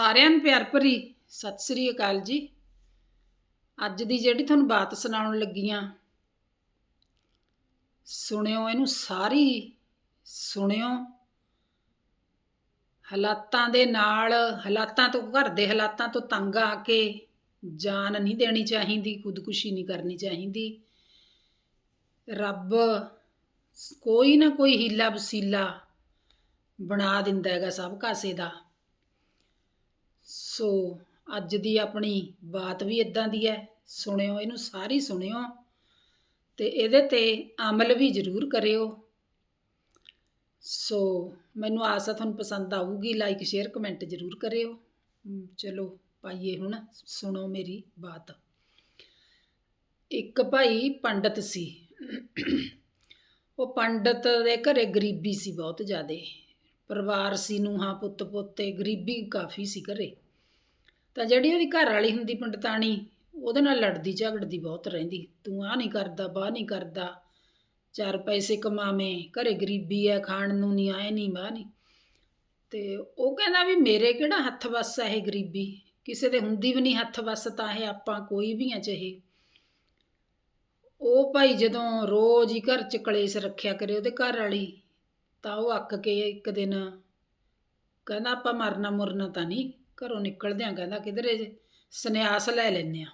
ਸਾਰਿਆਂ ਨੂੰ ਪਿਆਰ ਭਰੀ ਸਤਿ ਸ੍ਰੀ ਅਕਾਲ ਜੀ। ਅੱਜ ਦੀ ਜਿਹੜੀ ਤੁਹਾਨੂੰ ਬਾਤ ਸੁਣਾਉਣ ਲੱਗੀਆਂ ਸੁਣਿਓ ਇਹਨੂੰ ਸਾਰੀ, ਸੁਣਿਓ। ਹਾਲਾਤਾਂ ਦੇ ਨਾਲ, ਹਾਲਾਤਾਂ ਤੋਂ, ਘਰ ਦੇ ਹਾਲਾਤਾਂ ਤੋਂ ਤੰਗ ਆ ਕੇ ਜਾਨ ਨਹੀਂ ਦੇਣੀ ਚਾਹੀਦੀ, ਖੁਦਕੁਸ਼ੀ ਨਹੀਂ ਕਰਨੀ ਚਾਹੀਦੀ। ਰੱਬ ਕੋਈ ਨਾ ਕੋਈ ਹੀਲਾ ਵਸੀਲਾ ਬਣਾ ਦਿੰਦਾ ਹੈਗਾ ਸਭ ਕਾਸੇ ਦਾ। ਸੋ ਅੱਜ ਦੀ ਆਪਣੀ ਬਾਤ ਵੀ ਇਦਾਂ ਦੀ ਹੈ, ਸੁਣਿਓ, ਇਹਨੂੰ ਸਾਰੀ ਸੁਣਿਓ ਤੇ ਇਹਦੇ ਤੇ ਅਮਲ ਵੀ ਜ਼ਰੂਰ ਕਰਿਓ। ਸੋ ਮੈਨੂੰ ਆਸ ਹੈ ਤੁਹਾਨੂੰ ਪਸੰਦ ਆਊਗੀ ਲਾਈਕ ਸ਼ੇਅਰ ਕਮੈਂਟ ਜ਼ਰੂਰ ਕਰਿਓ। ਚਲੋ ਪਾਈਏ ਹੁਣ, ਸੁਣੋ ਮੇਰੀ ਬਾਤ। ਇੱਕ ਭਾਈ ਪੰਡਤ ਸੀ। ਉਹ ਪੰਡਤ ਦੇ ਘਰੇ ਗਰੀਬੀ ਸੀ ਬਹੁਤ ਜ਼ਿਆਦੇ। ਪਰਿਵਾਰ ਸੀ, ਨੂੰਹਾਂ, ਪੁੱਤ, ਪੋਤੇ, ਗਰੀਬੀ ਕਾਫੀ ਸੀ ਘਰੇ। ਤਾਂ ਜਿਹੜੀ ਉਹਦੀ ਘਰ ਵਾਲੀ ਹੁੰਦੀ ਪੰਡਤਾਣੀ, ਉਹਦੇ ਨਾਲ ਲੜਦੀ ਝਗੜਦੀ ਬਹੁਤ ਰਹਿੰਦੀ। ਤੂੰ ਆ ਨਹੀਂ ਕਰਦਾ, ਬਾਹ ਨਹੀਂ ਕਰਦਾ, ਚਾਰ ਪੈਸੇ ਕਮਾਵੇਂ, ਘਰੇ ਗਰੀਬੀ ਹੈ ਖਾਣ ਨੂੰ ਨਹੀਂ ਆਏ ਨਹੀਂ ਬਾਹ ਨਹੀਂ ਤੇ ਉਹ ਕਹਿੰਦਾ ਵੀ ਮੇਰੇ ਕਿਹੜਾ ਹੱਥ ਵੱਸ ਹੈ ਇਹ ਗਰੀਬੀ? ਕਿਸੇ ਦੇ ਹੁੰਦੀ ਵੀ ਨਹੀਂ ਹੱਥ ਵੱਸ ਤਾਂ ਇਹ ਆਪਾਂ ਕੋਈ ਵੀ ਆ ਚਾਹੇ। ਉਹ ਭਾਈ ਜਦੋਂ ਰੋਜ਼ ਹੀ ਘਰ ਚ ਕਲੇਸ਼ ਰੱਖਿਆ ਕਰੇ ਉਹਦੇ ਘਰ ਵਾਲੀ ਤਾਂ ਉਹ ਅੱਕ ਕੇ ਇੱਕ ਦਿਨ ਕਹਿੰਦਾ, ਆਪਾਂ ਮਰਨਾ ਮੁਰਨਾ ਤਾਂ ਨਹੀਂ, ਘਰੋਂ ਨਿਕਲਦੇ ਨਿਕਲਦਿਆਂ ਕਹਿੰਦਾ, ਕਿਧਰੇ ਸੰਨਿਆਸ ਲੈ ਲੈਨੇ ਆ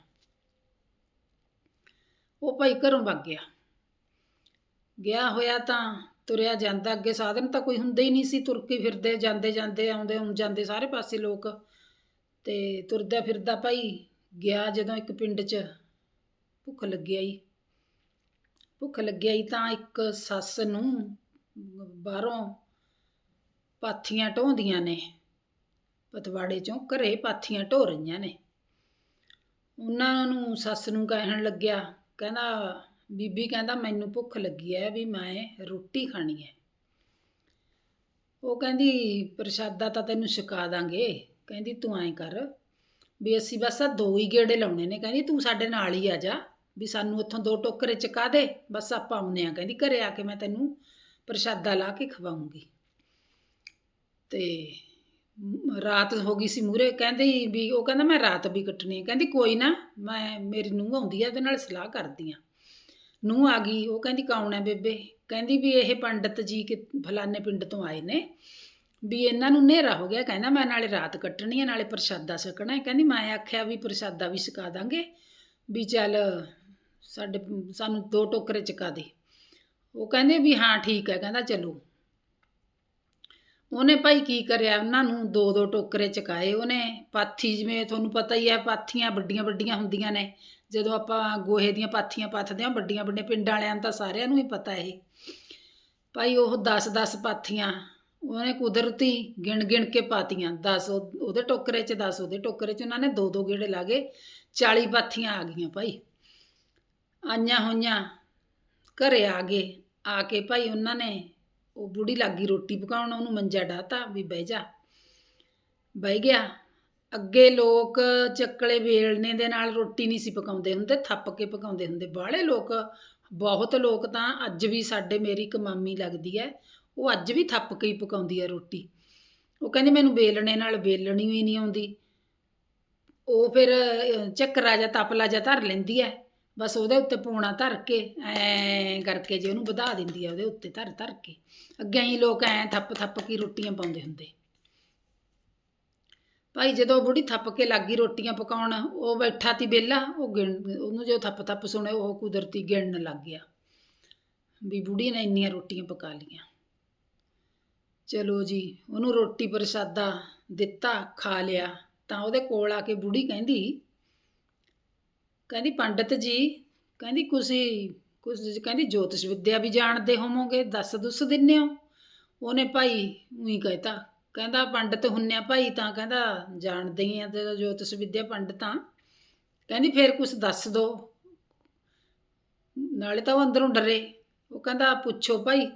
ਉਹ ਭਾਈ ਘਰੋਂ ਵਗ ਗਿਆ। ਗਿਆ ਹੋਇਆ ਤਾਂ ਤੁਰਿਆ ਜਾਂਦਾ, ਅੱਗੇ ਸਾਧਨ ਤਾਂ ਕੋਈ ਹੁੰਦਾ ਹੀ ਨਹੀਂ ਸੀ। ਤੁਰ ਕੇ ਫਿਰਦੇ, ਜਾਂਦੇ ਜਾਂਦੇ, ਆਉਂਦੇ, ਹੁਣ ਜਾਂਦੇ ਸਾਰੇ ਪਾਸੇ ਲੋਕ। ਤੇ ਤੁਰਦਾ ਫਿਰਦਾ ਭਾਈ ਗਿਆ ਜਦੋਂ ਇੱਕ ਪਿੰਡ 'ਚ ਭੁੱਖ ਲੱਗਿਆ ਹੀ ਭੁੱਖ ਲੱਗਿਆ ਹੀ ਤਾਂ ਇੱਕ ਸੱਸ ਨੂੰ ਬਾਹਰੋਂ ਪਾਥੀਆਂ ਢੋਂਦੀਆਂ ਨੇ। ਪਤਵਾੜੇ ਚੋਂ ਘਰੇ ਪਾਥੀਆਂ ਢੋ ਰਹੀਆਂ ਨੇ। ਉਹਨਾਂ ਨੂੰ ਸੱਸ ਨੂੰ ਕਹਿਣ ਲੱਗਿਆ, ਕਹਿੰਦਾ, ਬੀਬੀ ਕਹਿੰਦਾ, ਮੈਨੂੰ ਭੁੱਖ ਲੱਗੀ ਹੈ ਵੀ ਮੈਂ ਰੋਟੀ ਖਾਣੀ ਹੈ ਉਹ ਕਹਿੰਦੀ, ਪ੍ਰਸ਼ਾਦਾ ਤਾਂ ਤੈਨੂੰ ਛਕਾ ਦਾਂਗੇ। ਕਹਿੰਦੀ, ਤੂੰ ਐਂ ਕਰ ਵੀ ਅਸੀਂ ਬਸ ਆ ਦੋ ਹੀ ਗੇੜੇ ਲਾਉਣੇ ਨੇ। ਕਹਿੰਦੀ, ਤੂੰ ਸਾਡੇ ਨਾਲ ਹੀ ਆ ਜਾ ਵੀ ਸਾਨੂੰ ਉੱਥੋਂ ਦੋ ਟੋਕਰੇ ਚਕਾ ਦੇ, ਬਸ ਆਪਾਂ ਆਉਨੇ ਆ। ਕਹਿੰਦੀ, ਘਰੇ ਆ ਕੇ ਮੈਂ ਤੈਨੂੰ ਪ੍ਰਸ਼ਾਦਾ ਲਾ ਕੇ ਖਵਾਉਂਗੀ। ਤੇ ਰਾਤ ਹੋ ਗਈ ਸੀ ਮੂਰੇ ਕਹਿੰਦੀ ਵੀ, ਉਹ ਕਹਿੰਦਾ ਮੈਂ ਰਾਤ ਵੀ ਕੱਟਣੀ ਹੈ ਕਹਿੰਦੀ ਕੋਈ ਨਾ, ਮੈਂ, ਮੇਰੀ ਨੂੰਹ ਆਉਂਦੀ ਹੈ ਉਹਦੇ ਨਾਲ ਸਲਾਹ ਕਰਦੀ ਆ। ਨੂੰਹ ਆ ਗਈ, ਉਹ ਕਹਿੰਦੀ ਕੌਣ ਹੈ ਬੇਬੇ? ਕਹਿੰਦੀ ਵੀ ਇਹ ਪੰਡਤ ਜੀ ਕਿ, ਫਲਾਣੇ ਪਿੰਡ ਤੋਂ ਆਏ ਨੇ। ਵੀ ਇਹਨਾਂ ਨੂੰ ਹਨੇਰਾ ਹੋ ਗਿਆ, ਕਹਿੰਦਾ ਮੈਂ ਨਾਲੇ ਰਾਤ ਕੱਟਣੀ ਹੈ ਨਾਲੇ ਪ੍ਰਸ਼ਾਦਾ ਛਕਣਾ ਹੈ ਕਹਿੰਦੀ ਮੈਂ ਆਖਿਆ ਵੀ ਪ੍ਰਸ਼ਾਦਾ ਵੀ ਛਕਾ ਦਾਂਗੇ, ਵੀ ਚੱਲ ਸਾਡੇ, ਸਾਨੂੰ ਦੋ ਟੋਕਰੇ ਚਕਾ ਦੇ। ਉਹ ਕਹਿੰਦੇ ਵੀ ਹਾਂ ਠੀਕ ਹੈ, ਕਹਿੰਦਾ ਚਲੋ। ਉਹਨੇ ਭਾਈ ਕੀ ਕਰਿਆ? ਉਹਨਾਂ ਨੂੰ ਦੋ ਦੋ ਟੋਕਰੇ ਚਕਾਏ ਉਹਨੇ। ਪਾਥੀ ਜਿਵੇਂ ਤੁਹਾਨੂੰ ਪਤਾ ਹੀ ਹੈ, ਪਾਥੀਆਂ ਵੱਡੀਆਂ ਵੱਡੀਆਂ ਹੁੰਦੀਆਂ ਨੇ। ਜਦੋਂ ਆਪਾਂ ਗੋਹੇ ਦੀਆਂ ਪਾਥੀਆਂ ਪੱਥਦੇ ਹਾਂ, ਵੱਡੀਆਂ ਵੱਡੀਆਂ ਪਿੰਡਾਂ ਵਾਲਿਆਂ ਨੂੰ ਤਾਂ ਸਾਰਿਆਂ ਨੂੰ ਹੀ ਪਤਾ ਇਹ। ਭਾਈ ਉਹ 10 10 ਪਾਥੀਆਂ ਉਹਨੇ ਕੁਦਰਤੀ ਗਿਣ ਗਿਣ ਕੇ ਪਾਤੀਆਂ। 10 ਉਹਦੇ ਟੋਕਰੇ 'ਚ 10 ਉਹਦੇ ਟੋਕਰੇ 'ਚ ਉਹਨਾਂ ਨੇ ਦੋ ਦੋ ਗੇੜੇ ਲਾ ਗਏ 40 ਪਾਥੀਆਂ ਆ ਗਈਆਂ ਭਾਈ। ਆਈਆਂ ਹੋਈਆਂ ਘਰੇ ਆ ਗਏ। ਆ ਕੇ ਭਾਈ ਉਹਨਾਂ ਨੇ ਉਹ ਬੁੜੀ ਲੱਗੀ ਰੋਟੀ ਪਕਾਉਣ ਉਹਨੂੰ ਮੰਜਾ ਡਾਤਾ ਵੀ ਬਹਿ ਜਾ। ਬਹਿ ਗਿਆ। ਅੱਗੇ ਲੋਕ ਚੱਕਲੇ ਵੇਲਣੇ ਦੇ ਨਾਲ ਰੋਟੀ ਨਹੀਂ ਸੀ ਪਕਾਉਂਦੇ ਹੁੰਦੇ ਥੱਪ ਕੇ ਪਕਾਉਂਦੇ ਹੁੰਦੇ। ਬਾਹਲੇ ਲੋਕ ਬਹੁਤ ਲੋਕ ਤਾਂ ਅੱਜ ਵੀ ਸਾਡੇ ਮੇਰੀ ਇੱਕ ਮਾਮੀ ਲੱਗਦੀ ਹੈ ਉਹ ਅੱਜ ਵੀ ਥੱਪ ਕੇ ਹੀ ਪਕਾਉਂਦੀ ਹੈ ਰੋਟੀ। ਉਹ ਕਹਿੰਦੀ ਮੈਨੂੰ ਵੇਲਣੇ ਨਾਲ ਵੇਲਣੀ ਹੀ ਨਹੀਂ ਆਉਂਦੀ। ਉਹ ਫਿਰ ਅਹ, ਚੱਕਰਾ ਜਾਂ ਤਪਲਾ ਜਾਂ ਧਰ ਲੈਂਦੀ ਹੈ। ਬਸ ਉਹਦੇ ਉੱਤੇ ਪੂਣਾ ਧਰ ਕੇ, ਐ ਕਰਕੇ ਜੇ ਉਹਨੂੰ ਵਧਾ ਦਿੰਦੀ ਆ ਉਹਦੇ ਉੱਤੇ ਧਰ ਧਰ ਕੇ। ਅੱਗੇ ਹੀ ਲੋਕ ਐ ਥੱਪ ਥੱਪ ਕੇ ਰੋਟੀਆਂ ਪਾਉਂਦੇ ਹੁੰਦੇ। ਭਾਈ ਜਦੋਂ ਬੁੜੀ ਥੱਪ ਕੇ ਲੱਗੀ ਰੋਟੀਆਂ ਪਕਾਉਣ, ਉਹ ਬੈਠਾ ਤੀ ਬੇਲਾ ਉਹ ਗਿਣ, ਉਹਨੂੰ ਜੋ ਥੱਪ ਥੱਪ ਸੁਣੇ, ਉਹ ਕੁਦਰਤੀ ਗਿਣਨ ਲੱਗ ਗਿਆ। ਵੀ ਬੁੜੀ ਨੇ ਇੰਨੀਆਂ ਰੋਟੀਆਂ ਪਕਾ ਲੀਆਂ ਚਲੋ ਜੀ, ਉਹਨੂੰ ਰੋਟੀ ਪ੍ਰਸ਼ਾਦਾ ਦਿੱਤਾ, ਖਾ ਲਿਆ, ਤਾਂ ਉਹਦੇ ਕੋਲ ਆ ਕੇ ਬੁੜੀ ਕਹਿੰਦੀ ਕਹਿੰਦੀ ਪੰਡਤ ਜੀ, ਕਹਿੰਦੀ ਤੁਸੀਂ ਕੁਝ ਕਹਿੰਦੀ ਜੋਤਿਸ਼ ਵਿੱਦਿਆ ਵੀ ਜਾਣਦੇ ਹੋਵੋਗੇ, ਦੱਸ ਦੁੱਸ ਦਿੰਨੇ ਹੋ। ਉਹਨੇ ਭਾਈ ਉਹੀ ਕਹਿਤਾ, ਕਹਿੰਦਾ ਪੰਡਤ ਹੁੰਨਿਆ ਭਾਈ ਤਾਂ ਕਹਿੰਦਾ ਜਾਣਦੇ ਹੀ ਆ ਤੇ ਜੋਤਿਸ਼ ਵਿਦਿਆ ਪੰਡਤਾਂ ਕਹਿੰਦੀ ਫੇਰ ਕੁਝ ਦੱਸ ਦੋ। ਨਾਲੇ ਤਾਂ ਉਹ ਅੰਦਰੋਂ ਡਰੇ, ਉਹ ਕਹਿੰਦਾ ਪੁੱਛੋ ਭਾਈ।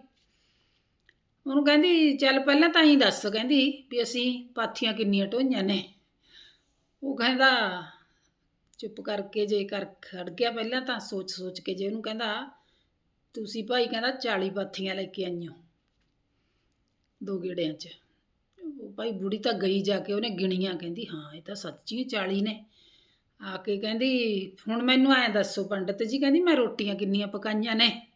ਉਹਨੂੰ ਕਹਿੰਦੀ ਚੱਲ ਪਹਿਲਾਂ ਤਾਂ ਹੀ ਦੱਸ, ਕਹਿੰਦੀ ਵੀ ਅਸੀਂ ਪਾਥੀਆਂ ਕਿੰਨੀਆਂ ਢੋਈਆਂ ਨੇ। ਉਹ ਕਹਿੰਦਾ ਚੁੱਪ ਕਰਕੇ ਜੇ ਕਰ ਖੜ ਗਿਆ ਪਹਿਲਾਂ ਤਾਂ ਸੋਚ ਸੋਚ ਕੇ ਜੇ ਉਹਨੂੰ ਕਹਿੰਦਾ, ਤੁਸੀਂ ਭਾਈ ਕਹਿੰਦਾ 40 ਪਾਥੀਆਂ ਲੈ ਕੇ ਆਈਓ ਦੋ ਗੇੜਿਆਂ 'ਚ। ਉਹ ਭਾਈ ਬੁੜੀ ਤਾਂ ਗਈ ਜਾ ਕੇ ਉਹਨੇ ਗਿਣੀਆਂ, ਕਹਿੰਦੀ, ਹਾਂ, ਇਹ ਤਾਂ ਸੱਚੀ 40 ਨੇ। ਆ ਕੇ ਕਹਿੰਦੀ, ਹੁਣ ਮੈਨੂੰ ਐਂ ਦੱਸੋ ਪੰਡਤ ਜੀ, ਕਹਿੰਦੀ, ਮੈਂ ਰੋਟੀਆਂ ਕਿੰਨੀਆਂ ਪਕਾਈਆਂ ਨੇ?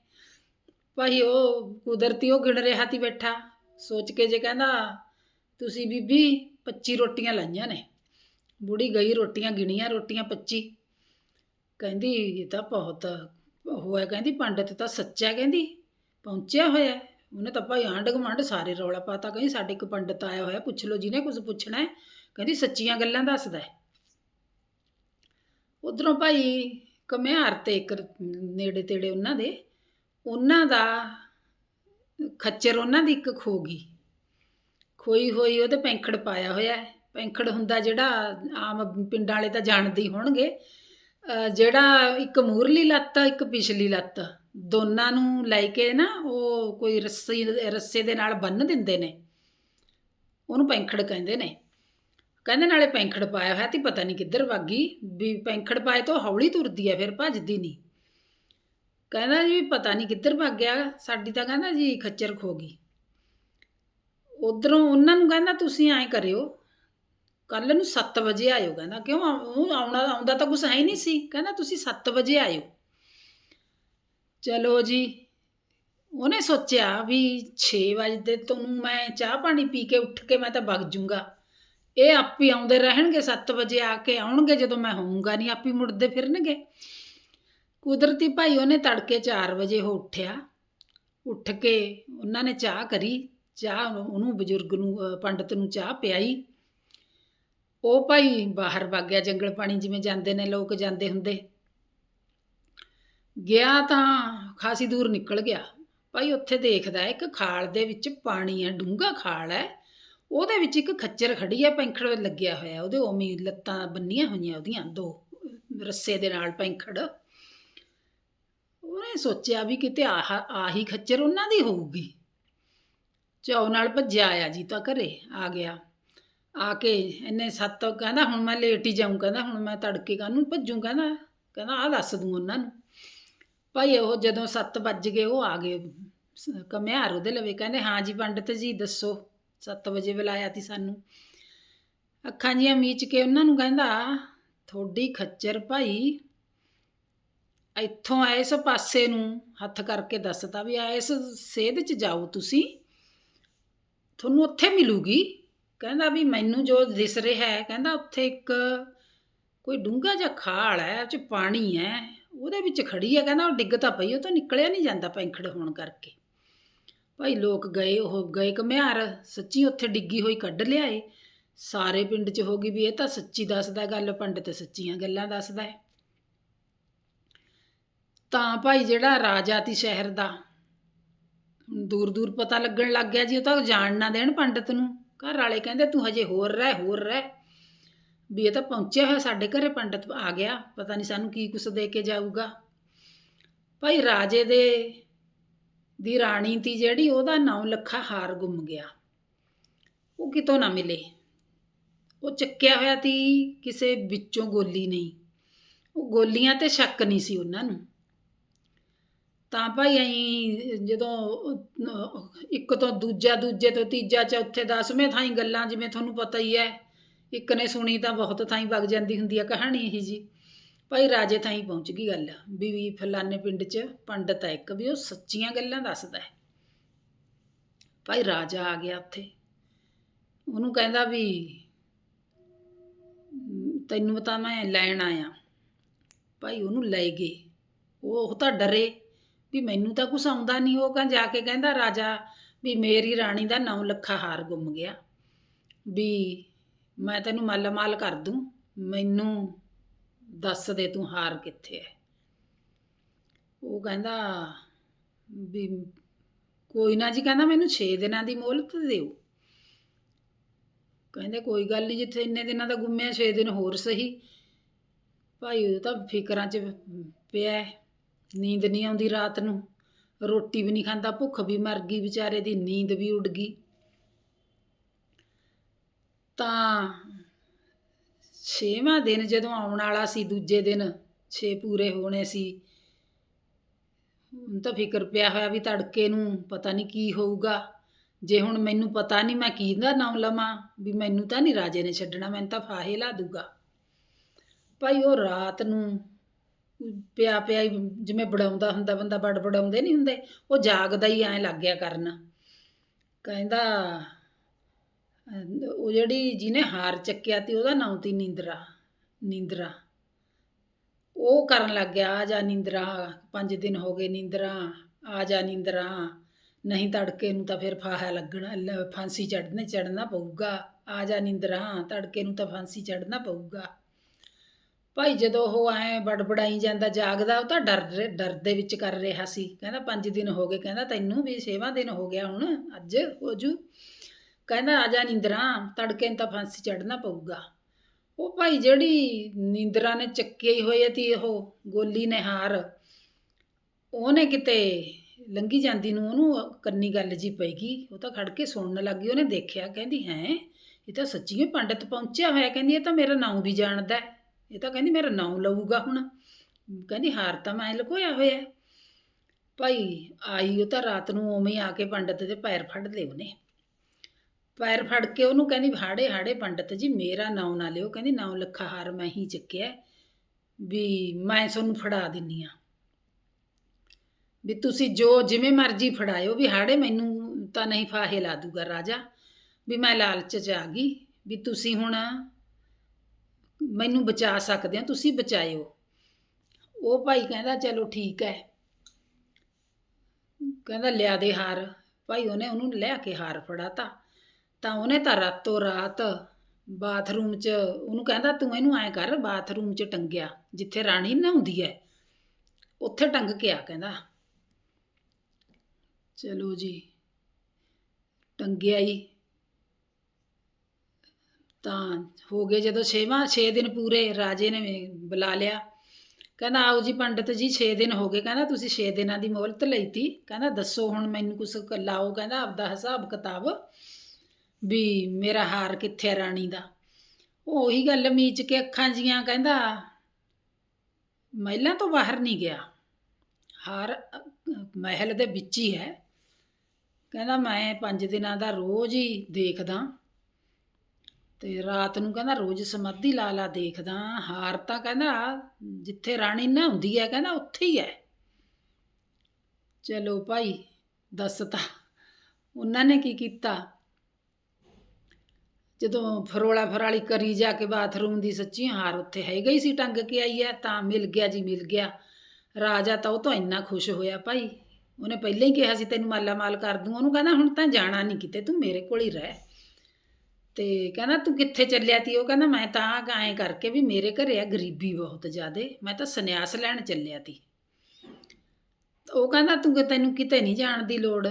ਭਾਈ ਉਹ ਕੁਦਰਤੀ ਉਹ ਗਿਣ ਰਿਹਾ ਸੀ ਬੈਠਾ। ਸੋਚ ਕੇ ਜੇ ਕਹਿੰਦਾ, ਤੁਸੀਂ ਬੀਬੀ 25 ਰੋਟੀਆਂ ਲਾਈਆਂ ਨੇ। ਬੁੜੀ ਗਈ, ਰੋਟੀਆਂ ਗਿਣੀਆਂ, ਰੋਟੀਆਂ 25 ਕਹਿੰਦੀ, ਇਹ ਤਾਂ ਬਹੁਤ ਹੋਇਆ। ਕਹਿੰਦੀ, ਪੰਡਤ ਤਾਂ ਸੱਚਾ ਕਹਿੰਦੀ। ਪਹੁੰਚਿਆ ਹੋਇਆ ਉਹਨੇ ਤਾਂ ਭਾਈ ਆਂਢ ਗੁਆਂਢ ਸਾਰੇ ਰੌਲਾ ਪਾਤਾ। ਕਹਿੰਦੀ, ਸਾਡੇ ਇੱਕ ਪੰਡਤ ਆਇਆ ਹੋਇਆ, ਪੁੱਛ ਲਓ ਜਿਹਨੇ ਕੁਝ ਪੁੱਛਣਾ ਹੈ। ਕਹਿੰਦੀ, ਸੱਚੀਆਂ ਗੱਲਾਂ ਦੱਸਦਾ ਹੈ। ਉਧਰੋਂ ਭਾਈ ਕਮਿਆਰ ਤੇ ਇੱਕ ਨੇੜੇ ਤੇੜੇ ਉਹਨਾਂ ਦੇ, ਉਹਨਾਂ ਦਾ ਖੱਚਰ ਉਹਨਾਂ ਦੀ ਇੱਕ ਖੋ ਗਈ। ਖੋਈ ਹੋਈ ਉਹਦੇ ਪੈਂਖੜ ਪਾਇਆ ਹੋਇਆ ਹੈ। ਪੈਂਖੜ ਹੁੰਦਾ ਜਿਹੜਾ, ਆਮ ਪਿੰਡਾਂ ਵਾਲੇ ਤਾਂ ਜਾਣਦੇ ਹੀ ਹੋਣਗੇ। ਜਿਹੜਾ ਇੱਕ ਮੂਰਲੀ ਲੱਤ ਇੱਕ ਪਿਛਲੀ ਲੱਤ। ਦੋਨਾਂ ਨੂੰ ਲੈ ਕੇ ਨਾ ਉਹ ਕੋਈ ਰੱਸੀ, ਰੱਸੇ ਦੇ ਨਾਲ ਬੰਨ ਦਿੰਦੇ ਨੇ। ਉਹਨੂੰ ਪੈਂਖੜ ਕਹਿੰਦੇ ਨੇ। ਕਹਿੰਦੇ ਨਾਲੇ ਪੈਂਖੜ ਪਾਇਆ ਹੋਇਆ ਤੇ ਪਤਾ ਨਹੀਂ ਕਿੱਧਰ ਵਾਗੀ ਵੀ ਪੈਂਖੜ ਪਾਏ ਤੋਂ ਹੌਲੀ ਤੁਰਦੀ ਹੈ ਫਿਰ ਭੱਜਦੀ ਨਹੀਂ। ਕਹਿੰਦਾ ਜੀ ਪਤਾ ਨਹੀਂ ਕਿੱਧਰ ਭੱਗ ਗਿਆ। ਸਾਡੀ ਤਾਂ ਕਹਿੰਦਾ ਜੀ ਖੱਚਰ ਖੋ ਗਈ। ਉਧਰੋਂ ਉਹਨਾਂ ਨੂੰ ਕਹਿੰਦਾ ਤੁਸੀਂ ਐਂ ਕਰਿਓ ਕੱਲ ਨੂੰ 7 ਵਜੇ ਆਇਓ ਕਹਿੰਦਾ ਕਿਉਂ ਆ- ਉਹ ਆਉਣਾ ਆਉਂਦਾ ਤਾਂ ਕੁਛ ਹੈ ਹੀ ਨਹੀਂ ਸੀ। ਕਹਿੰਦਾ ਤੁਸੀਂ 7 ਵਜੇ ਆਇਓ। ਚਲੋ ਜੀ ਉਹਨੇ ਸੋਚਿਆ ਵੀ 6 ਵਜੇ ਤੁਹਾਨੂੰ ਮੈਂ ਚਾਹ ਪਾਣੀ ਪੀ ਕੇ ਉੱਠ ਕੇ ਮੈਂ ਤਾਂ ਵਗ ਜੂੰਗਾ। ਇਹ ਆਪੇ ਆਉਂਦੇ ਰਹਿਣਗੇ 7 ਵਜੇ ਆ ਕੇ ਆਉਣਗੇ ਜਦੋਂ ਮੈਂ ਹੋਊਂਗਾ ਨਹੀਂ ਆਪੇ ਮੁੜਦੇ ਫਿਰਨਗੇ। ਕੁਦਰਤੀ ਭਾਈ ਉਹਨੇ ਤੜਕੇ 4 ਵਜੇ ਉਹ ਉੱਠਿਆ। ਉੱਠ ਕੇ ਉਹਨਾਂ ਨੇ ਚਾਹ ਕਰੀ ਚਾਹ ਉਹਨੂੰ ਬਜ਼ੁਰਗ ਨੂੰ ਅ, ਪੰਡਤ ਨੂੰ ਚਾਹ ਪਿਆਈ। ਉਹ ਭਾਈ ਬਾਹਰ ਵਗ ਗਿਆ ਜੰਗਲ ਪਾਣੀ ਜਿਵੇਂ ਜਾਂਦੇ ਨੇ ਲੋਕ ਜਾਂਦੇ ਹੁੰਦੇ। ਗਿਆ ਤਾਂ ਖਾਸੀ ਦੂਰ ਨਿਕਲ ਗਿਆ। ਭਾਈ ਉੱਥੇ ਦੇਖਦਾ ਇੱਕ ਖਾਲ ਦੇ ਵਿੱਚ ਪਾਣੀ ਹੈ, ਡੂੰਘਾ ਖਾਲ ਹੈ। ਉਹਦੇ ਵਿੱਚ ਇੱਕ ਖੱਚਰ ਖੜੀ ਹੈ, ਪੈਂਖੜ ਲੱਗਿਆ ਹੋਇਆ। ਉਹਦੇ ਉਮੀ ਲੱਤਾਂ ਬੰਨੀਆਂ ਹੋਈਆਂ ਉਹਦੀਆਂ, ਦੋ ਰੱਸੇ ਦੇ ਨਾਲ ਪੈਂਖੜ। ਉਹਨੇ ਸੋਚਿਆ ਵੀ ਕਿਤੇ ਆਹ, ਆਹੀ ਖੱਚਰ ਉਹਨਾਂ ਦੀ ਹੋਊਗੀ। ਚਾਉ ਨਾਲ ਭੱਜਿਆ ਆਇਆ ਜੀ ਤਾਂ ਘਰੇ, ਆ ਗਿਆ। ਆ ਕੇ ਇਹਨੇ ਸੱਤ ਕਹਿੰਦਾ, ਹੁਣ ਮੈਂ ਲੇਟ ਹੀ ਜਾਊਂ, ਕਹਿੰਦਾ, ਹੁਣ ਮੈਂ ਤੜਕੇ ਕਾਹਨੂੰ ਭੱਜੂ, ਕਹਿੰਦਾ ਕਹਿੰਦਾ ਆ ਦੱਸ ਦੂੰ ਉਹਨਾਂ ਨੂੰ। ਭਾਈ ਉਹ ਜਦੋਂ 7 ਵੱਜ ਗਏ, ਉਹ ਆ ਗਏ, ਸ- ਉਹਦੇ ਲਵੇ, ਕਹਿੰਦੇ, ਹਾਂ ਜੀ ਪੰਡਤ ਜੀ, ਦੱਸੋ 7 ਵਜੇ ਬੁਲਾਇਆ ਤੀ ਸਾਨੂੰ। ਅੱਖਾਂ ਜੀਆਂ ਮੀਚ ਕੇ ਉਹਨਾਂ ਨੂੰ ਕਹਿੰਦਾ ਥੋੜੀ ਖੱਚਰ ਭਾਈ ਇੱਥੋਂ ਇਸ ਪਾਸੇ ਨੂੰ, ਹੱਥ ਕਰਕੇ ਦੱਸਦਾ ਵੀ ਆ ਇਸ ਸੇਧ 'ਚ ਜਾਓ ਤੁਸੀਂ। ਤੁਹਾਨੂੰ ਉੱਥੇ ਮਿਲੂਗੀ? ਕਹਿੰਦਾ ਵੀ ਮੈਨੂੰ ਜੋ ਦਿਸ ਰਿਹਾ ਹੈ, ਕਹਿੰਦਾ ਉੱਥੇ ਇੱਕ ਕੋਈ ਡੂੰਘਾ ਜਿਹਾ ਖਾਲ ਹੈ, ਉਹ 'ਚ ਪਾਣੀ ਹੈ, ਉਹਦੇ ਵਿੱਚ ਖੜੀ ਹੈ, ਕਹਿੰਦਾ ਉਹ ਡਿੱਗ ਤਾਂ ਪਈ, ਉਹ ਤਾਂ ਨਿਕਲਿਆ ਨਹੀਂ ਜਾਂਦਾ ਪੈਂਖੜ ਹੋਣ ਕਰਕੇ। ਭਾਈ ਲੋਕ ਗਏ, ਉਹ ਗਏ ਘੁਮਿਆਰ, ਸੱਚੀ ਉੱਥੇ ਡਿੱਗੀ ਹੋਈ ਕੱਢ ਲਿਆਏ। ਸਾਰੇ ਪਿੰਡ 'ਚ ਹੋ ਗਈ ਵੀ ਇਹ ਤਾਂ ਸੱਚੀ ਦੱਸਦਾ ਗੱਲ ਪੰਡਤ ਸੱਚੀਆਂ ਗੱਲਾਂ ਦੱਸਦਾ ਹੈ। ਤਾਂ ਭਾਈ ਜਿਹੜਾ ਰਾਜਾ ਤੀ ਸ਼ਹਿਰ ਦਾ ਦੂਰ ਦੂਰ ਪਤਾ ਲੱਗਣ ਲੱਗ ਗਿਆ ਜੀ, ਉਹ ਤਾਂ ਜਾਣ ਨਾ ਦੇਣ ਪੰਡਤ ਨੂੰ। ਘਰ ਵਾਲੇ ਕਹਿੰਦੇ, ਤੂੰ ਹਜੇ ਹੋਰ ਰਹਿ ਹੋਰ ਰਹਿ। ਵੀ ਇਹ ਤਾਂ ਪਹੁੰਚਿਆ ਹੋਇਆ ਸਾਡੇ ਘਰੇ, ਪੰਡਤ ਆ ਗਿਆ। ਪਤਾ ਨਹੀਂ ਸਾਨੂੰ ਕੀ ਕੁਛ ਦੇ ਕੇ ਜਾਊਗਾ। ਭਾਈ ਰਾਜੇ ਦੇ, ਦੀ ਰਾਣੀ ਤੀ ਜਿਹੜੀ, ਉਹਦਾ ਨੌ ਲੱਖਾ ਹਾਰ ਗੁੰਮ ਗਿਆ। ਉਹ ਕਿਤੋਂ ਨਾ ਮਿਲੇ। ਉਹ ਚੱਕਿਆ ਹੋਇਆ ਤੀ, ਕਿਸੇ ਵਿੱਚੋਂ ਗੋਲੀ ਨਹੀਂ। ਉਹ ਗੋਲੀਆਂ ਤੇ ਸ਼ੱਕ ਨਹੀਂ ਸੀ ਉਹਨਾਂ ਨੂੰ। ਤਾਂ ਭਾਈ ਅਸੀਂ ਜਦੋਂ ਇੱਕ ਤੋਂ ਦੂਜਾ, ਦੂਜੇ ਤੋਂ ਤੀਜਾ, ਚੌਥੇ, ਦਸਵੇਂ ਥਾਈ ਗੱਲਾਂ ਜਿਵੇਂ ਤੁਹਾਨੂੰ ਪਤਾ ਹੀ ਹੈ, ਇੱਕ ਨੇ ਸੁਣੀ ਤਾਂ ਬਹੁਤ ਥਾਈ ਵਗ ਜਾਂਦੀ ਹੁੰਦੀ ਆ ਕਹਾਣੀ ਇਹ ਜੀ। ਭਾਈ ਰਾਜੇ ਥਾਈ ਪਹੁੰਚ ਗਈ ਗੱਲ, ਵੀ ਵੀ ਫਲਾਣੇ ਪਿੰਡ 'ਚ ਪੰਡਤ ਹੈ ਇੱਕ, ਵੀ ਉਹ ਸੱਚੀਆਂ ਗੱਲਾਂ ਦੱਸਦਾ ਹੈ। ਭਾਈ ਰਾਜਾ ਆ ਗਿਆ ਉੱਥੇ। ਉਹਨੂੰ ਕਹਿੰਦਾ ਵੀ, ਤੈਨੂੰ ਤਾਂ ਮੈਂ ਲੈਣ ਆਇਆ। ਭਾਈ ਉਹਨੂੰ ਲੈ ਗਏ। ਉਹ ਉਹ ਤਾਂ ਡਰੇ। ਵੀ ਮੈਨੂੰ ਤਾਂ ਕੁਛ ਆਉਂਦਾ ਨਹੀਂ ਉਹ ਕਹਾਂ ਜਾ ਕੇ ਕਹਿੰਦਾ, ਰਾਜਾ, ਵੀ ਮੇਰੀ ਰਾਣੀ ਦਾ ਨੌ ਲੱਖਾ ਹਾਰ ਗੁੰਮ ਗਿਆ। ਵੀ ਮੈਂ ਤੈਨੂੰ ਮੱਲ ਮਾਲ ਕਰ ਦੂੰ, ਮੈਨੂੰ ਦੱਸ ਦੇ ਤੂੰ ਹਾਰ ਕਿੱਥੇ ਹੈ? ਉਹ ਕਹਿੰਦਾ, ਵੀ ਕੋਈ ਨਾ ਜੀ, ਕਹਿੰਦਾ, ਮੈਨੂੰ 6 ਦਿਨਾਂ ਦੀ ਮੋਹਲਤ ਦਿਓ। ਕਹਿੰਦੇ, ਕੋਈ ਗੱਲ ਨਹੀਂ ਜਿੱਥੇ ਇੰਨੇ ਦਿਨਾਂ ਦਾ ਗੁੰਮਿਆ 6 ਦਿਨ ਹੋਰ ਸਹੀ। ਭਾਈ, ਉਹ ਤਾਂ ਫਿਕਰਾਂ 'ਚ ਪਿਆ ਨੀਂਦ ਨਹੀਂ ਆਉਂਦੀ ਰਾਤ ਨੂੰ। ਰੋਟੀ ਵੀ ਨਹੀਂ ਖਾਂਦਾ, ਭੁੱਖ ਵੀ ਮਰ ਗਈ ਵਿਚਾਰੇ ਦੀ, ਨੀਂਦ ਵੀ ਉੱਡ ਗਈ। ਤਾਂ ਛੇਵਾਂ ਦਿਨ ਜਦੋਂ ਆਉਣ ਵਾਲਾ ਸੀ, ਦੂਜੇ ਦਿਨ 6 ਪੂਰੇ ਹੋਣੇ ਸੀ। ਹੁਣ ਤਾਂ ਫਿਕਰ ਪਿਆ ਹੋਇਆ ਵੀ ਤੜਕੇ ਨੂੰ ਪਤਾ ਨਹੀਂ ਕੀ ਹੋਊਗਾ। ਜੇ ਹੁਣ ਮੈਨੂੰ ਪਤਾ ਨਹੀਂ ਮੈਂ ਕਿਹਦਾ ਨਾਮ ਲਵਾਂ, ਵੀ ਮੈਨੂੰ ਤਾਂ ਨਹੀਂ ਰਾਜੇ ਨੇ ਛੱਡਣਾ, ਮੈਨੂੰ ਤਾਂ ਫਾਹੇ ਲਾ ਦੂਗਾ ਭਾਈ ਉਹ ਰਾਤ ਨੂੰ ਪਿਆ ਪਿਆ ਹੀ ਜਿਵੇਂ ਬੜਾਉਂਦਾ ਹੁੰਦਾ, ਬੰਦਾ ਬੜ ਬੜਾਉਂਦੇ ਨਹੀਂ ਹੁੰਦੇ, ਉਹ ਜਾਗਦਾ ਹੀ ਐਂ ਲੱਗ ਗਿਆ ਕਰਨ। ਕਹਿੰਦਾ ਉਹ ਜਿਹੜੀ ਜਿਹਨੇ ਹਾਰ ਚੱਕਿਆ ਤੇ, ਉਹਦਾ ਨਾਂ ਤੀ ਨਿੰਦਰਾ ਨਿੰਦਰਾ। ਉਹ ਕਰਨ ਲੱਗ ਗਿਆ, ਆ ਜਾ ਨਿੰਦਰਾ, ਪੰਜ ਦਿਨ ਹੋ ਗਏ ਨੀਂਦਰਾ, ਆ ਜਾ ਨੀਂਦਰਾ। ਨਹੀਂ ਤੜਕੇ ਨੂੰ ਤਾਂ ਫਿਰ ਫਾਹਾ ਲੱਗਣਾ, ਲ- ਫਾਂਸੀ ਚੜ੍ਹਨੇ ਚੜਨਾ ਪਊਗਾ। ਆ ਜਾ ਨੀਂਦਰਾ, ਤੜਕੇ ਨੂੰ ਤਾਂ ਫਾਂਸੀ ਚੜਨਾ ਪਊਗਾ। ਭਾਈ ਜਦੋਂ ਉਹ ਐ ਬੜਬੜਾਈ ਜਾਂਦਾ, ਜਾਗਦਾ, ਉਹ ਤਾਂ ਡਰ ਰ- ਡਰ ਦੇ ਵਿੱਚ ਕਰ ਰਿਹਾ ਸੀ। ਕਹਿੰਦਾ, ਪੰਜ ਦਿਨ ਹੋ ਗਏ, ਕਹਿੰਦਾ, ਤੈਨੂੰ ਵੀ ਛੇਵਾਂ ਦਿਨ ਹੋ ਗਿਆ ਹੁਣ, ਅੱਜ ਹੋ ਜੂ। ਕਹਿੰਦਾ, ਆ ਜਾ ਨੀਂਦਰਾ, ਤੜਕੇ ਨੂੰ ਤਾਂ ਫਾਂਸੀ ਚੜਨਾ ਪਊਗਾ। ਉਹ ਭਾਈ ਜਿਹੜੀ ਨੀਂਦਰਾ ਨੇ ਚੱਕੀ ਹੋਈ ਤੀ ਉਹ, ਗੋਲੀ ਨੇ ਹਾਰ, ਉਹਨੇ ਕਿਤੇ ਲੰਗੀ ਜਾਂਦੀ ਨੂੰ ਉਹਨੂੰ ਕੰਨੀ ਗੱਲ ਜੀ ਪੈਗੀ ਉਹ ਤਾਂ ਖੜ ਕੇ ਸੁਣਨ ਲੱਗੀ ਉਹਨੇ ਦੇਖਿਆ, ਕਹਿੰਦੀ, ਹੈ, ਇਹ ਤਾਂ ਸੱਚੀ ਸੱਚੀਓ ਪੰਡਤ ਪਹੁੰਚਿਆ ਹੋਇਆ, ਕਹਿੰਦੀ, ਇਹ ਤਾਂ ਮੇਰਾ ਨਾਂ ਵੀ ਜਾਣਦਾ ਹੈ। ਇਹ ਤਾਂ ਕਹਿੰਦੀ ਮੇਰਾ ਨਾਂ ਲਊਗਾ ਹੁਣ। ਕਹਿੰਦੀ ਹਾਰ ਤਾਂ ਮੈਂ ਲੁਕੋਇਆ ਹੋਇਆ। ਭਾਈ, ਆਈ ਉਹ ਤਾਂ ਰਾਤ ਨੂੰ ਉਵੇਂ ਆ ਕੇ ਪੰਡਤ ਦੇ ਪੈਰ ਫੜ ਲਏ ਉਹਨੇ। ਪੈਰ ਫੜ ਕੇ ਉਹਨੂੰ ਕਹਿੰਦੀ ਹਾੜੇ ਹਾੜੇ ਪੰਡਤ ਜੀ, ਮੇਰਾ ਨਾਂ ਨਾ ਲਿਓ। ਕਹਿੰਦੀ ਨਾਂ ਲੱਖਾ ਹਾਰ ਮੈਂ ਹੀ ਚੱਕਿਆ। ਵੀ ਮੈਂ ਤੁਹਾਨੂੰ ਫੜਾ ਦਿੰਨੀ ਆ। ਵੀ ਤੁਸੀਂ ਜੋ ਜਿਵੇਂ ਮਰਜ਼ੀ ਫੜਾਇਓ, ਵੀ ਹਾੜੇ ਮੈਨੂੰ ਤਾਂ ਨਹੀਂ ਫਾਹੇ ਲਾ ਦੂਗਾ ਰਾਜਾ। ਵੀ ਮੈਂ ਲਾਲਚ 'ਚ ਆ ਗਈ। ਵੀ ਤੁਸੀਂ ਹੁਣ ਮੈਨੂੰ ਬਚਾ ਸਕਦੇ ਹੋ ਤੁਸੀਂ ਬਚਾਇਓ। ਉਹ ਭਾਈ ਕਹਿੰਦਾ, ਚਲੋ ਠੀਕ ਹੈ ਕਹਿੰਦਾ, ਲਿਆ ਦੇ ਹਾਰ। ਭਾਈ ਉਹਨੇ ਉਹਨੂੰ ਲਿਆ ਕੇ ਹਾਰ ਫੜਾਤਾ। ਤਾਂ ਉਹਨੇ ਤਾਂ ਰਾਤੋਂ ਰਾਤ ਬਾਥਰੂਮ 'ਚ ਉਹਨੂੰ ਕਹਿੰਦਾ, ਤੂੰ ਇਹਨੂੰ ਐਂ ਕਰ, ਬਾਥਰੂਮ 'ਚ ਟੰਗਿਆ, ਜਿੱਥੇ ਰਾਣੀ ਨਹਾਉਂਦੀ ਹੈ ਉੱਥੇ ਟੰਗ ਕੇ ਆ, ਕਹਿੰਦਾ। ਚਲੋ ਜੀ, ਟੰਗਿਆ ਹੀ ਤਾਂ ਹੋ ਗਏ ਜਦੋਂ ਛੇਵਾਂ 6 ਦਿਨ ਪੂਰੇ ਰਾਜੇ ਨੇ ਬੁਲਾ ਲਿਆ। ਕਹਿੰਦਾ, ਆਓ ਜੀ ਪੰਡਤ ਜੀ 6 ਦਿਨ ਹੋ ਗਏ। ਕਹਿੰਦਾ, ਤੁਸੀਂ 6 ਦਿਨਾਂ ਦੀ ਮੋਹਲਤ ਲਈ ਤੀ ਕਹਿੰਦਾ, ਦੱਸੋ ਹੁਣ ਮੈਨੂੰ ਕੁਛ ਲਾਓ। ਕਹਿੰਦਾ, ਆਪਦਾ ਹਿਸਾਬ ਕਿਤਾਬ ਵੀ ਮੇਰਾ ਹਾਰ ਕਿੱਥੇ ਹੈ ਰਾਣੀ ਦਾ? ਉਹੀ ਗੱਲ ਮੀਚ ਕੇ ਅੱਖਾਂ ਜੀਆਂ ਕਹਿੰਦਾ, ਮਹਿਲਾਂ ਤੋਂ ਬਾਹਰ ਨਹੀਂ ਗਿਆ। ਹਾਰ ਮਹਿਲ ਦੇ ਵਿੱਚ ਹੀ ਹੈ। ਕਹਿੰਦਾ, ਮੈਂ ਪੰਜ ਦਿਨਾਂ ਦਾ ਰੋਜ਼ ਹੀ ਦੇਖਦਾ। ਤੇ ਰਾਤ ਨੂੰ ਕਹਿੰਦਾ ਰੋਜ਼ ਸਮਾਧੀ ਲਾ ਲਾ ਦੇਖਦਾ, ਹਾਰ ਤਾਂ ਕਹਿੰਦਾ ਜਿੱਥੇ ਰਾਣੀ ਨਾ ਹੁੰਦੀ ਹੈ, ਕਹਿੰਦਾ ਉੱਥੇ ਹੀ ਹੈ। ਚਲੋ ਭਾਈ ਦੱਸਤਾ ਉਹਨਾਂ ਨੇ ਕੀ ਕੀਤਾ? ਜਦੋਂ ਫਰੋਲਾ ਫਰਾਲੀ ਕਰੀ ਜਾ ਕੇ ਬਾਥਰੂਮ ਦੀ ਸੱਚੀ ਹਾਰ ਉੱਥੇ ਹੈਗਾ ਹੀ ਸੀ, ਟੰਗ ਕੇ ਆਈ ਹੈ, ਤਾਂ ਮਿਲ ਗਿਆ ਜੀ, ਮਿਲ ਗਿਆ। ਰਾਜਾ ਤਾਂ ਉਹ ਤੋਂ ਇੰਨਾ ਖੁਸ਼ ਹੋਇਆ, ਭਾਈ। ਉਹਨੇ ਪਹਿਲਾਂ ਹੀ ਕਿਹਾ ਸੀ, ਤੈਨੂੰ ਮਾਲਾ ਮਾਲ ਕਰ ਦੂੰ। ਉਹਨੂੰ ਕਹਿੰਦਾ, ਹੁਣ ਤਾਂ ਜਾਣਾ ਨਹੀਂ ਕਿਤੇ, ਤੂੰ ਮੇਰੇ ਕੋਲ ਹੀ ਰਹਿ। ਤੇ ਕਹਿੰਦਾ, ਤੂੰ ਕਿੱਥੇ ਚੱਲਿਆ ਤੀ? ਉਹ ਕਹਿੰਦਾ, ਮੈਂ ਤਾਂ ਐਂ ਕਰਕੇ ਵੀ ਮੇਰੇ ਘਰੇ ਆ ਗਰੀਬੀ ਬਹੁਤ ਜ਼ਿਆਦੇ, ਮੈਂ ਤਾਂ ਸੰਨਿਆਸ ਲੈਣ ਚੱਲਿਆ ਤੀ। ਉਹ ਕਹਿੰਦਾ, ਤੂੰ ਕਿ ਤੈਨੂੰ ਕਿਤੇ ਨਹੀਂ ਜਾਣ ਦੀ ਲੋੜ।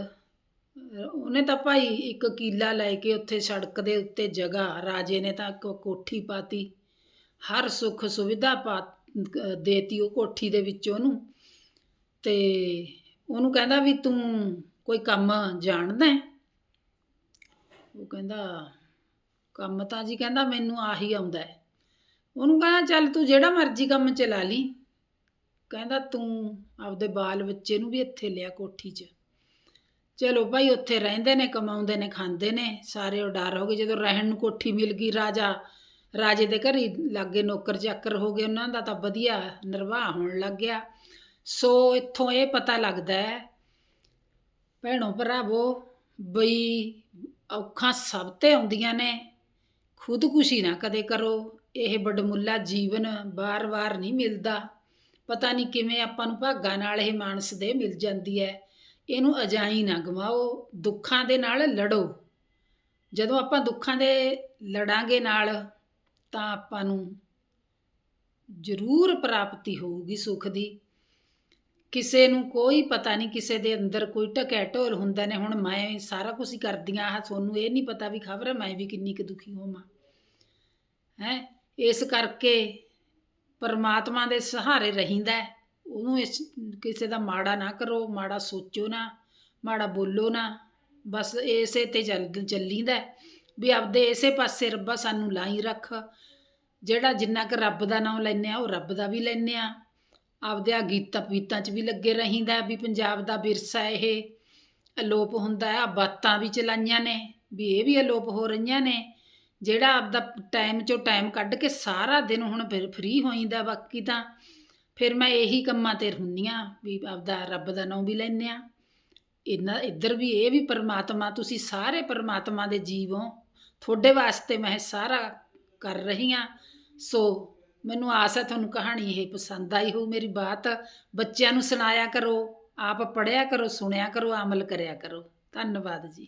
ਉਹਨੇ ਤਾਂ ਭਾਈ ਇੱਕ ਕੀਲਾ ਲੈ ਕੇ ਉੱਥੇ ਸੜਕ ਦੇ ਉੱਤੇ ਜਗ੍ਹਾ, ਰਾਜੇ ਨੇ ਤਾਂ ਇੱਕ ਕੋਠੀ ਪਾਤੀ। ਹਰ ਸੁੱਖ ਸੁਵਿਧਾ ਪਾ, ਦੇਤੀ ਉਹ ਕੋਠੀ ਦੇ ਵਿੱਚ ਉਹਨੂੰ। ਤੇ ਉਹਨੂੰ ਕਹਿੰਦਾ ਵੀ ਤੂੰ ਕੋਈ ਕੰਮ ਜਾਣਦਾ ਉਹ ਕਹਿੰਦਾ ਕੰਮ ਤਾਂ ਜੀ ਕਹਿੰਦਾ ਮੈਨੂੰ ਆਹੀ ਆਉਂਦਾ ਹੈ। ਉਹਨੂੰ ਕਹਿੰਦਾ, ਚੱਲ ਤੂੰ ਜਿਹੜਾ ਮਰਜ਼ੀ ਕੰਮ ਚਲਾ ਲਈ। ਕਹਿੰਦਾ, ਤੂੰ ਆਪਦੇ ਬਾਲ ਬੱਚੇ ਨੂੰ ਵੀ ਇੱਥੇ ਲਿਆ ਕੋਠੀ 'ਚ। ਚਲੋ ਭਾਈ, ਉੱਥੇ ਰਹਿੰਦੇ ਨੇ, ਕਮਾਉਂਦੇ ਨੇ, ਖਾਂਦੇ ਨੇ। ਸਾਰੇ ਉਡਾਰ ਹੋ ਗਏ ਜਦੋਂ ਰਹਿਣ ਨੂੰ ਕੋਠੀ ਮਿਲ ਗਈ ਰਾਜਾ। ਰਾਜੇ ਦੇ ਘਰ ਹੀ ਲਾਗੇ ਨੌਕਰ ਚਾਕਰ ਹੋ ਗਏ ਉਹਨਾਂ ਦਾ ਤਾਂ ਵਧੀਆ ਨਿਰਵਾਹ ਹੋਣ ਲੱਗ ਗਿਆ। ਸੋ ਇੱਥੋਂ ਇਹ ਪਤਾ ਲੱਗਦਾ ਹੈ, ਭੈਣੋ ਭਰਾਵੋ, ਬਈ ਔਖਾਂ ਸਭ ਤੇ ਆਉਂਦੀਆਂ ਨੇ। ਖੁਦਕੁਸ਼ੀ ਨਾ ਕਦੇ ਕਰੋ। ਇਹ ਬੜਮੁੱਲਾ ਜੀਵਨ ਬਾਰ-ਬਾਰ ਨਹੀਂ ਮਿਲਦਾ। ਪਤਾ ਨਹੀਂ ਕਿਵੇਂ ਆਪਾਂ ਨੂੰ ਭਾਗਾਂ ਨਾਲ ਇਹ ਮਾਨਸ ਦੇ ਮਿਲ ਜਾਂਦੀ ਹੈ। ਇਹਨੂੰ ਅਜਾਈ ਨਾ ਗਵਾਓ, ਦੁੱਖਾਂ ਦੇ ਨਾਲ ਲੜੋ। ਜਦੋਂ ਆਪਾਂ ਦੁੱਖਾਂ ਦੇ ਲੜਾਂਗੇ ਨਾਲ, ਤਾਂ ਆਪਾਂ ਨੂੰ ਜ਼ਰੂਰ ਪ੍ਰਾਪਤੀ ਹੋਊਗੀ ਸੁੱਖ ਦੀ। ਕਿਸੇ ਨੂੰ ਕੋਈ ਪਤਾ ਨਹੀਂ, ਕਿਸੇ ਦੇ ਅੰਦਰ ਕੋਈ ਟਕੈ ਢੋਲ ਹੁੰਦਾ ਨੇ, ਹੁਣ ਮੈਂ ਸਾਰਾ ਕੁਝ ਕਰਦੀਆਂ ਆ ਤੁਹਾਨੂੰ ਇਹ ਨਹੀਂ ਪਤਾ ਵੀ ਖਬਰ ਮੈਂ ਵੀ ਕਿੰਨੀ ਕੁ ਦੁਖੀ ਹੋਵਾਂ। ਹੈ, ਇਸ ਕਰਕੇ ਪਰਮਾਤਮਾ ਦੇ ਸਹਾਰੇ ਰਹੀਦਾ ਹੈ। ਉਹਨੂੰ ਇਸ, ਕਿਸੇ ਦਾ ਮਾੜਾ ਨਾ ਕਰੋ, ਮਾੜਾ ਸੋਚੋ ਨਾ, ਮਾੜਾ ਬੋਲੋ ਨਾ, ਬਸ ਇਸੇ ਤੇ ਚੱਲ, ਚੱਲੀਦਾ ਵੀ ਆਪਦੇ ਇਸੇ ਪਾਸੇ ਰੱਬਾ ਸਾਨੂੰ ਲਾਈ ਰੱਖ। ਜਿਹੜਾ ਜਿੰਨਾ ਕੁ ਰੱਬ ਦਾ ਨਾਮ ਲੈਂਦੇ ਆ, ਉਹ ਰੱਬ ਦਾ ਵੀ ਲੈਂਦੇ ਆ। ਆਪਦੇ ਆ ਗੀਤਾਂ ਪੀਤਾਂ 'ਚ ਵੀ ਲੱਗੇ ਰਹੀਦਾ ਵੀ ਪੰਜਾਬ ਦਾ ਵਿਰਸਾ ਇਹ ਅਲੋਪ ਹੁੰਦਾ ਆ ਬਾਤਾਂ ਵੀ ਚਲਾਈਆਂ ਨੇ। ਵੀ ਇਹ ਵੀ ਅਲੋਪ ਹੋ ਰਹੀਆਂ ਨੇ। ਜਿਹੜਾ ਆਪਦਾ ਟਾਈਮ ਚੋਂ ਟਾਈਮ ਕੱਢ ਕੇ ਸਾਰਾ ਦਿਨ ਹੁਣ ਫਿਰ ਫ੍ਰੀ ਹੋਈਦਾ ਬਾਕੀ ਤਾਂ, ਫਿਰ ਮੈਂ ਇਹੀ ਕੰਮਾਂ ਤੇ ਹੁੰਨੀ ਆ ਵੀ ਆਪਦਾ ਰੱਬ ਦਾ ਨਾਮ ਵੀ ਲੈਂਦੇ ਆ ਇਹਨਾਂ ਇੱਧਰ ਵੀ ਇਹ ਵੀ ਪਰਮਾਤਮਾ, ਤੁਸੀਂ ਸਾਰੇ ਪਰਮਾਤਮਾ ਦੇ ਜੀਵ ਹੋ। ਤੁਹਾਡੇ ਵਾਸਤੇ ਮੈਂ ਇਹ ਸਾਰਾ ਕਰ ਰਹੀ ਆ ਸੋ ਮੈਨੂੰ ਆਸ ਹੈ ਤੁਹਾਨੂੰ ਕਹਾਣੀ ਇਹ ਪਸੰਦ ਆਈ ਹੋਊ। ਮੇਰੀ ਬਾਤ ਬੱਚਿਆਂ ਨੂੰ ਸੁਣਾਇਆ ਕਰੋ, ਆਪ ਪੜ੍ਹਿਆ ਕਰੋ, ਸੁਣਿਆ ਕਰੋ ਅਮਲ ਕਰਿਆ ਕਰੋ। ਧੰਨਵਾਦ ਜੀ।